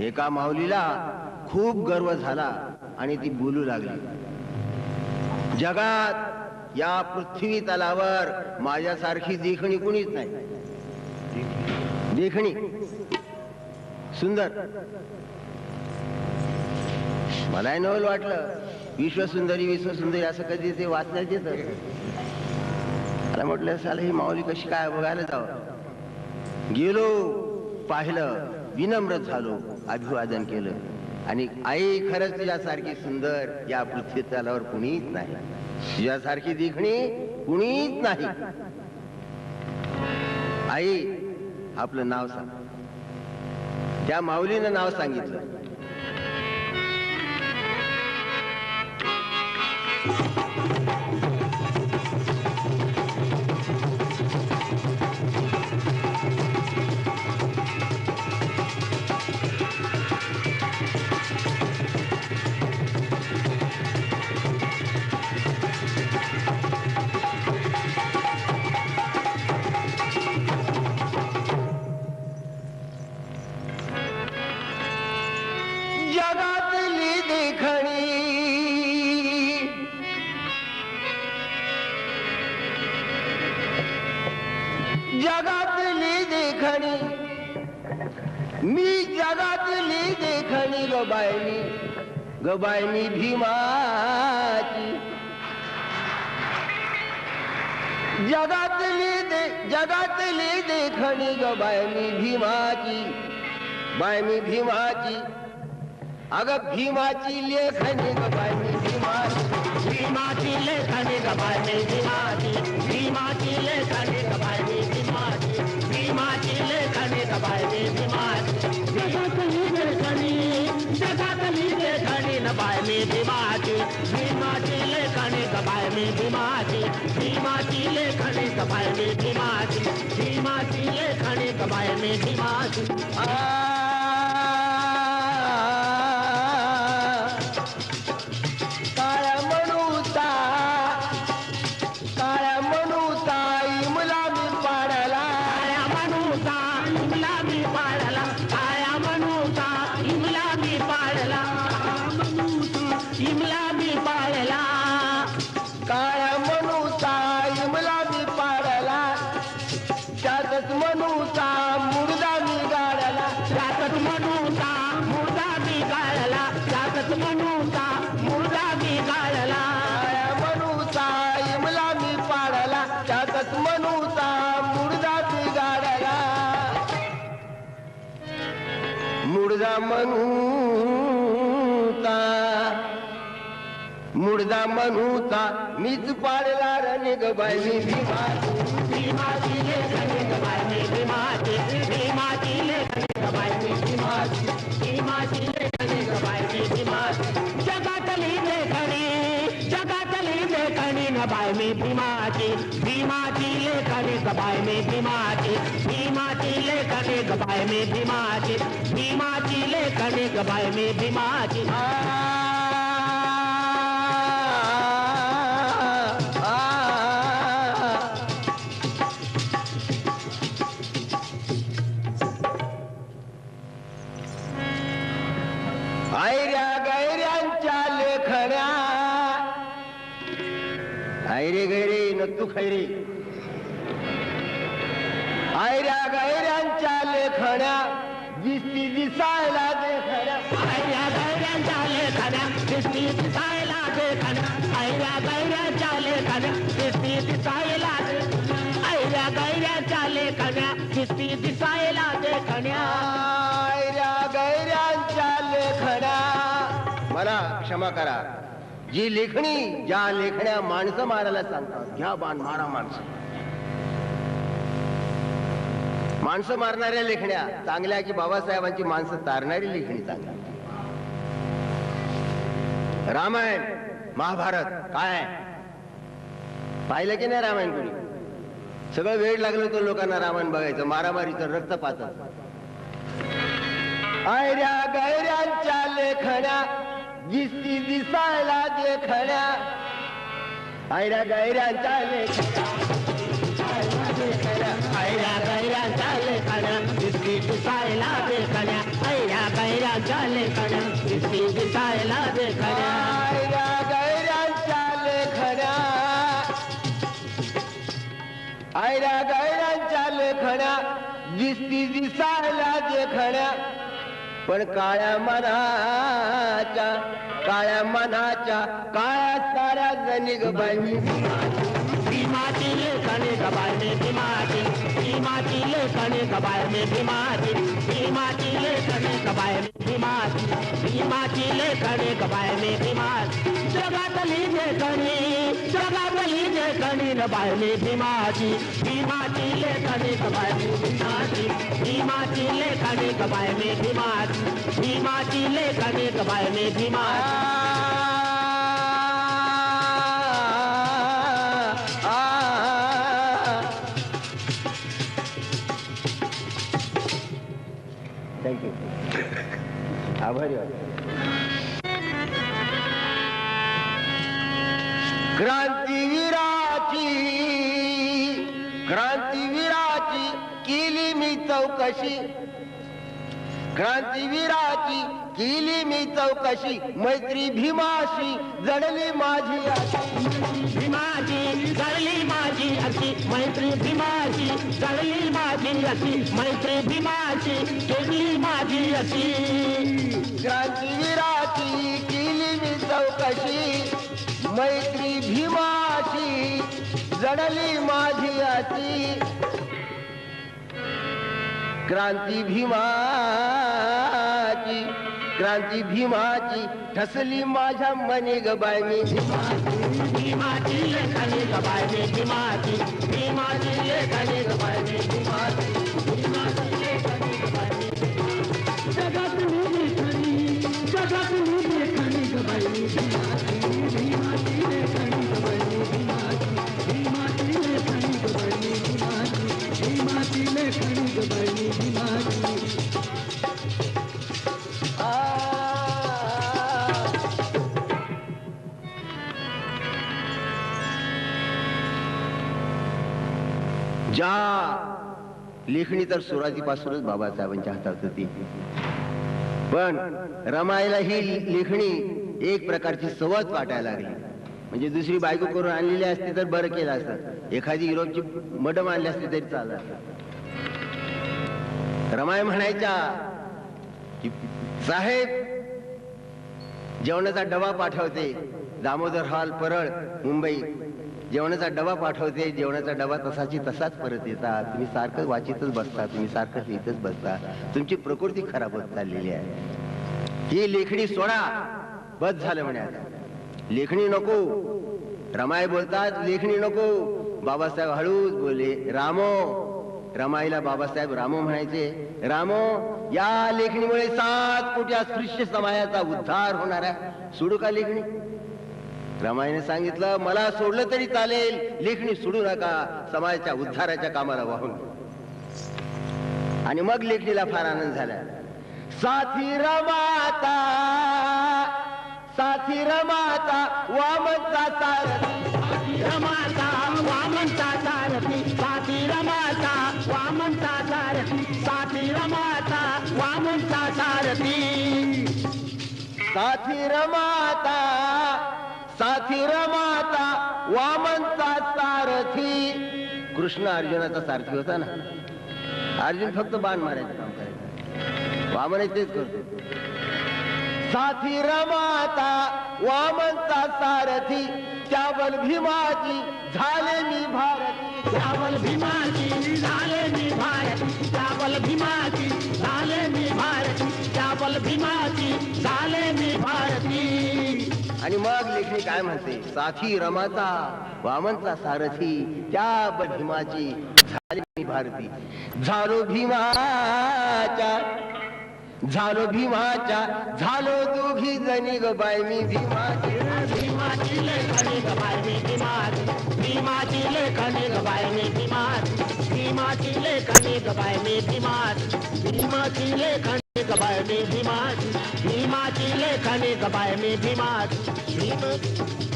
एका माऊलीला खूप गर्व झाला आणि ती बोलू लागली. जगात या पृथ्वी तलावर माझ्यासारखी देखणी कुणीच नाही. देखणी. सुंदर. मलाही नवल वाटलं. विश्वसुंदरी विश्वसुंदरी असं कधी ते वाचण्यात येत. मला म्हटलं साला ही माऊली कशी काय बघायला जावं? गेलो पाहिलं. विनम्र झालो अभिवादन केलं. आणि आई खरंच तुझ्यासारखी सुंदर या पृथ्वी तलावर कुणीच नाही. तुझ्यासारखी दिखणी कुणीच नाही. आई आपलं नाव सांग. त्या माऊलीनं नाव सांगितलं. जगातली देखणी जगातली देखणी मी जगातली देखणी गबायनी गबायनी भीमाची. जगातली दे जगातली देखणी गबायनी भीमाची. बायमी भीमाची. अगं भीमाची लेखणी ग बाय मी भीमाची भीमाची लेखनी गबायनी भीमाची भीमाची लेखनी गबायनी भीमाची भीमाची लेखनी गबायनी भीमाची जगातली लेखनी जगातली लेखनी नबायनी भीमाची भीमाची लेखनी गबायनी भीमाची भीमाची लेखनी गबायनी भीमाची भीमाची लेखनी गबायनी भीमाची आ. इमला मी मुर्दा मुडदा मुर्दा मीच पाडला रणिग बाई मी माझी भीमाची भीमाची भीमाची गबाय गबायनी भीमाची. भीमाची लेखनी गबायनी भीमाची भीमाची. लेखनी गबायनी भीमाची आ, आ, आयऱ्या गैऱ्यांच्या लेखण्या. आयरे गैरे नत्तू खैरे. आयऱ्या गैऱ्यांच्या लेखण्या दिसती दिसायला देखण्या आयऱ्या गैऱ्यांच्या लेखण्या दिसती दिसायला देखण्या आयऱ्या गैऱ्यांच्या लेखण्या दिसती दिसायला आयऱ्या गैऱ्यांच्या लेखण्या दिसती दिसायला देखण्या आयऱ्या गैऱ्यांच्या लेखण्या. मला क्षमा करा. जी लेखणी ज्या लेखण्या माणसं मारायला सांगतात घ्या बाण मारा माणसं. माणसं मारणाऱ्या लेखण्या चांगल्या की बाबासाहेबांची माणसं तारणारी लेखणी चांगल्या रामायण महाभारत काय पाहिलं की नाही रामायण कोणी? सगळं वेळ लागलं होतं लोकांना रामायण बघायचं मारामारीचं रक्त रक्तपात आयऱ्या गैऱ्यांच्या लेखण्या दिसती दिसायला देखण्या आयऱ्या गैऱ्यांच्या लेखण्या आयऱ्या गैऱ्यांच्या लेखण्या दिसती दिसायला देखण्या आयऱ्या गैऱ्या लेखण्या दिसती दिसायला देखण्या आयरा गैरांच्या लेखण्या आयरा गैरांच्या लेखण्या दिसती दिसायला देखण्या पण काळ्या मनाच्या काळ्या मनाच्या काळ्या साऱ्या जनिग बाई भीमाची लेखणे गबाय मे भीमाची भीमाची लेखणे गबाय मे भीमाची भीमाची लेखणे गबाय मे भीमाची भीमाची लेखणी गबाय में भीमाची जगातली लेखणी जगातली लेखणी गबाय में भीमाची. भीमाची लेखणी गबाय में भीमाची. भीमाची लेखणी गबाय में भीमाची. भीमाची लेखणी गबाय में भीमाची. थँक्यू आभारी आहे. क्रांतीवीराची क्रांतीवीराची केली मी चौकशी. क्रांतीवीराची केली मी चौकशी मैत्री भीमाशी जडली माझी आशी. भीमाची जळली माझी अशी मैत्री भीमाची जळली माझी अशी मैत्री भीमाची केली माझी अशी. क्रांतीवीराची केली मी चौकशी. मैत्री भीमाची जडली माझी अती क्रांती भीमाची क्रांती भीमाची ठसली माझ्या मनी गबाय मी भीमाची लेखनी गबाय में भीमाची भीमाची लेखनी गबाय भीमाची. ज्या लेखणी तर सुरुवातीपासूनच बाबासाहेबांच्या हातात होती. पण रमायला ही लेखणी एक प्रकारची सवत वाटायला लागली. म्हणजे दुसरी बायको करून आणलेली असती तर बरं केलं असतं. एखादी युरोपची मडम आणली असती तरी चालत रमाय म्हणायच्या की साहेब जेवणाचा डबा पाठवते. दामोदर हॉल परळ मुंबई. जेवणाचा डबा पाठवते जेवणाचा डबा तसाची तसाच परत येतात. तुम्ही सारखं वाचितच बसता तुम्ही सारखं लिहितच बसता. तुमची प्रकृती खराब होत चाललेली आहे. ही लेखणी सोडा. बस झालं म्हणे लेखणी नको. रमाई बोलतात लेखणी नको. बाबासाहेब हळूच बोले रामो. रमाईला बाबासाहेब रामो म्हणायचे. रामो या लेखणीमुळे सात कोटी अस्पृश्य समाजाचा उद्धार होणार आहे. सोडू का लेखणी? रमाईने सांगितलं मला सोडलं तरी चालेल. लेखणी सोडू नका. समाजाच्या उद्धाराच्या कामाला वाहून आणि मग लेखणीला फार आनंद झाला. साथी रमाता साथी रमाता वामनचा सारथी. रमाता वामनचा सारथी. साथी रमाता वामनचा सारथी. साथी रमाता वामनचा सारथी. साथी रमाता साथी रमाता वामनचा सारथी. कृष्ण अर्जुनाचा सारथी होता ना? अर्जुन फक्त बाण मारायचं काम करायचं. वामन तेच करतो. साथी रमाता वामनचा सारथी. त्याबल भीमाची झाले मी भारती. चावल भीमाची झाले मी भारती. चावल भीमाची झाले मी भारती. चावल भीमाची झाले मी भारती. आणि मग लेखणी काय म्हणते? साथी रमाचा वामनचा सारथी त्या भीमाची झाली भारती. झालो भीमाच्या झालो भीमाच्या झालो दोघी जणी ग बाय मी भीमाची. भीमाची लेखनी गबाय मी भीमाची. भीमाची लेखनी गबाय मी भीमाची. भीमाची लेखनी गबाय मी भीमाची. भीमाची लेखनी गबाय मी भीमाची भीमाची लेखाने गबाय मी भीमाची भीम